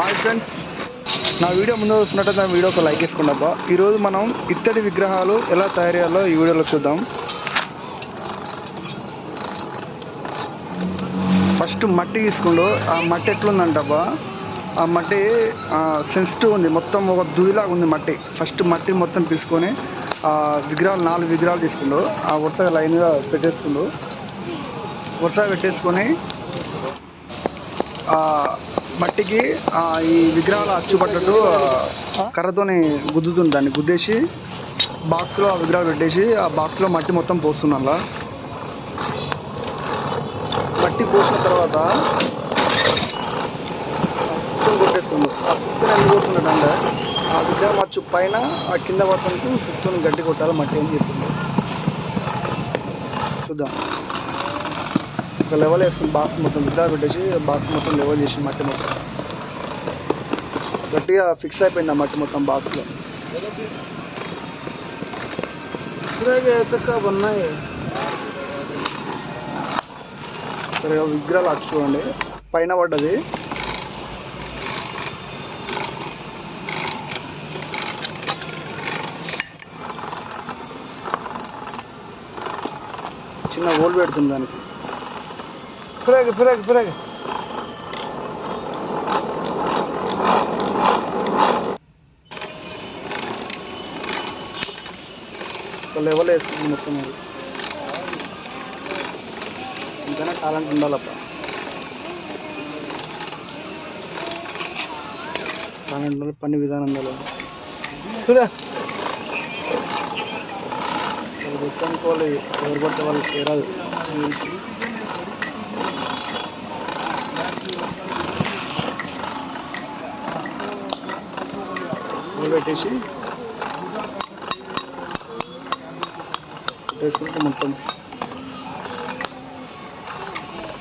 Hi friends నా video ముందు వస్తున్నట్టయితే నా వీడియో ఒక లైక్ వేసుకోండి అబ్బా. ఈరోజు మనం ఇత్తడి విగ్రహాలు ఎలా తయారు చేయాలో ఈ వీడియోలో చూద్దాం. ఫస్ట్ మట్టి తీసుకుండు. ఆ మట్టి ఎట్లుందంటబ్బా ఆ మట్టి సెన్సిటివ్ ఉంది. మొత్తం ఒక దూదిలాగా ఉంది మట్టి. ఫస్ట్ మట్టి మొత్తం తీసుకొని ఆ విగ్రహాలు నాలుగు విగ్రహాలు తీసుకుండు. ఆ వరుసగా లైన్గా పెట్టేసుకుండు. వరుసగా పెట్టేసుకొని మట్టికి ఆ ఈ విగ్రహాలు అచ్చుపట్టట్టు ఆ కర్రతోని గుద్దుతుంది. దాన్ని గుద్దేసి బాక్స్లో ఆ విగ్రహాలు పెట్టేసి ఆ బాక్స్లో మట్టి మొత్తం పోస్తుంది అలా మట్టి పోసిన తర్వాత సుత్తం కొట్టేస్తుంది. ఆ సుత్తుని ఎందుకు ఆ విగ్రహం అచ్చు పైన ఆ కింద పడటానికి సుత్తుని గట్టి కొట్టాలి మట్టి అని చెప్తుంది చూద్దాం. ఒక లెవెల్ వేసుకుని బాక్స్ మొత్తం విగ్రహాలు పెట్టేసి బాక్స్ మొత్తం లెవెల్ చేసి మట్టి మొత్తం. గట్టిగా ఫిక్స్ అయిపోయింది ఆ మట్టి మొత్తం బాక్స్లో సరే విగ్రహాలు అచ్చు చూడండి. పైన పడ్డది. చిన్న హోల్ పెడుతుంది దానికి. ఫిరాగి ఫిరాగి ఒక లెవెల్ వేసుకుంది మొత్తం అది ఇంకైనా టాలెంట్ ఉండాలప్ప టాలెంట్ ఉండాలి పని విధానం ఉండాలి. మొత్తానికి వాళ్ళు ఎవరు పడితే వాళ్ళు చేరాదు పెట్టేసి పెట్టేసుకుంటే మొత్తం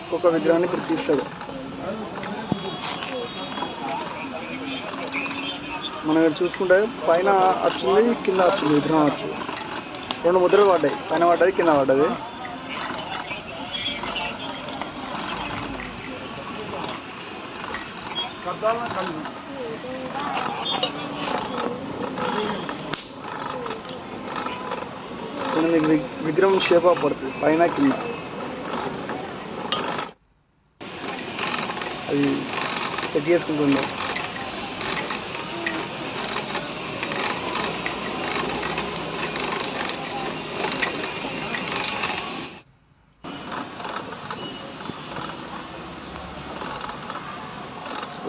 ఒక్కొక్క విగ్రహాన్ని ఇక్కడ తీస్తాడు. మనం ఇక్కడ చూసుకుంటే పైన వచ్చింది కింద వచ్చింది విగ్రహం వచ్చు రెండు ముద్రలు పడ్డాయి. పైన పడ్డది కింద పడ్డది. ఇప్పుడు విగ్రహం షేప్ పడుతుంది పైన కింద. అది సెట్ చేసుకుంటుండే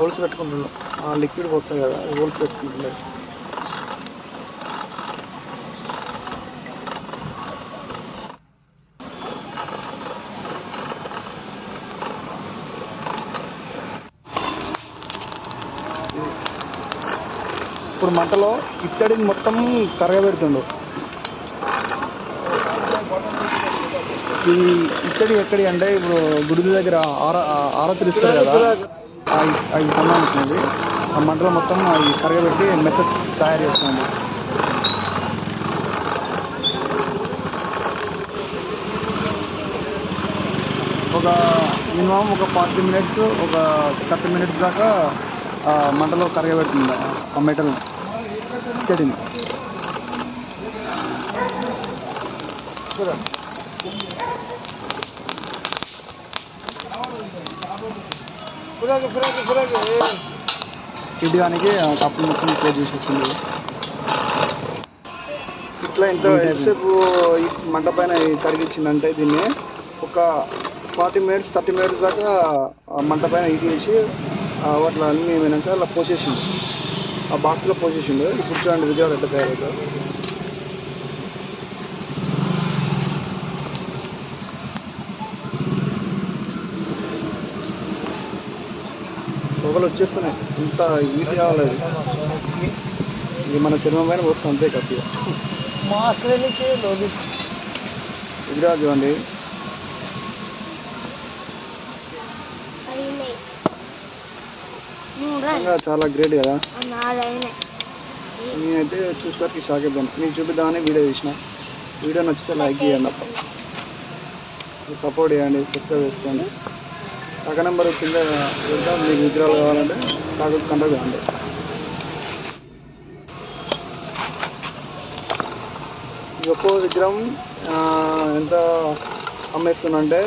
హోల్స్ పెట్టుకుంటున్నాం. ఆ లిక్విడ్ వస్తాయి కదా హోల్స్ పెట్టుకుంటున్నాయి ఇప్పుడు మంటలో ఇత్తడిని మొత్తం కరగబెడుతుండు. ఈ ఇత్తడి ఎక్కడి అంటే ఇప్పుడు గుడి దగ్గర ఆర ఆరతులు ఇస్తారు కదా. అవి అవి సంబంధించినది ఆ మంటలో మొత్తం అవి కరగబెట్టి మెత్త తయారు చేస్తుంది ఒక మినిమం ఒక ఫార్టీ మినిట్స్ ఒక థర్టీ మినిట్స్ దాకా ఆ మంటలో కరగబెడుతుంది ఆ మెటల్ చెడిని ఫిరాగి ఆ కప్పులు మొత్తం క్లోజ్ చేసేసింది ఇట్లా ఇంత ఎంతసేపు ఈ మంట పైన కరిగించిందంటే దీన్ని ఒక ఫార్టీ మినిట్స్ థర్టీ మినిట్స్ దాకా మంట పైన చేసి ఆ వాటిలో అన్నీ ఏమైనాక అలా పోసేసిండు. ఆ బాక్స్లో పోసేసిండు. ఇప్పుడు చూడండి విగ్రహాలు ఎట్లా తయారవుతాయి పొగలు వచ్చేస్తున్నాయి. ఇంత హీట్ కావాలి. ఇది మన చర్మం పైన పోస్తాం అంతే కప్పిగా చూడండి నిజంగా చాలా గ్రేట్ కదా? నేనైతే చూసేసరికి షాక్ అయిపోయాను. మీకు చూపిద్దామని వీడియో తీసిన. వీడియో నచ్చితే లైక్ చేయండి సపోర్ట్ చేయండి సబ్స్క్రైబ్ చేసుకోండి. పక్క నెంబర్ కింద పెడతా మీకు విగ్రహాలు కావాలంటే కాక కంటాక్ట్ కావండి ఒక్కో విగ్రహం ఎంత అమ్మేస్తుందంటే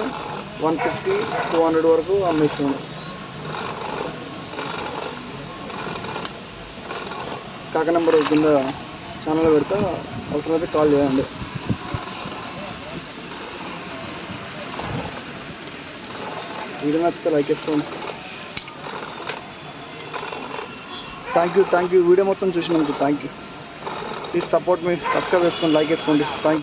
వన్ ఫిఫ్టీ టూ హండ్రెడ్ వరకు అమ్మేస్తున్నాడు కాక నెంబర్ కింద ఛానల్ పెడతా అవసరమైతే కాల్ చేయండి. వీడియో నచ్చితే లైక్ చేసుకోండి thank you thank you video మొత్తం చూసినందుకు థ్యాంక్ యూ ప్లీజ్ సపోర్ట్ మీ సబ్స్క్రైబ్ చేసుకోండి లైక్ చేసుకోండి. Thank you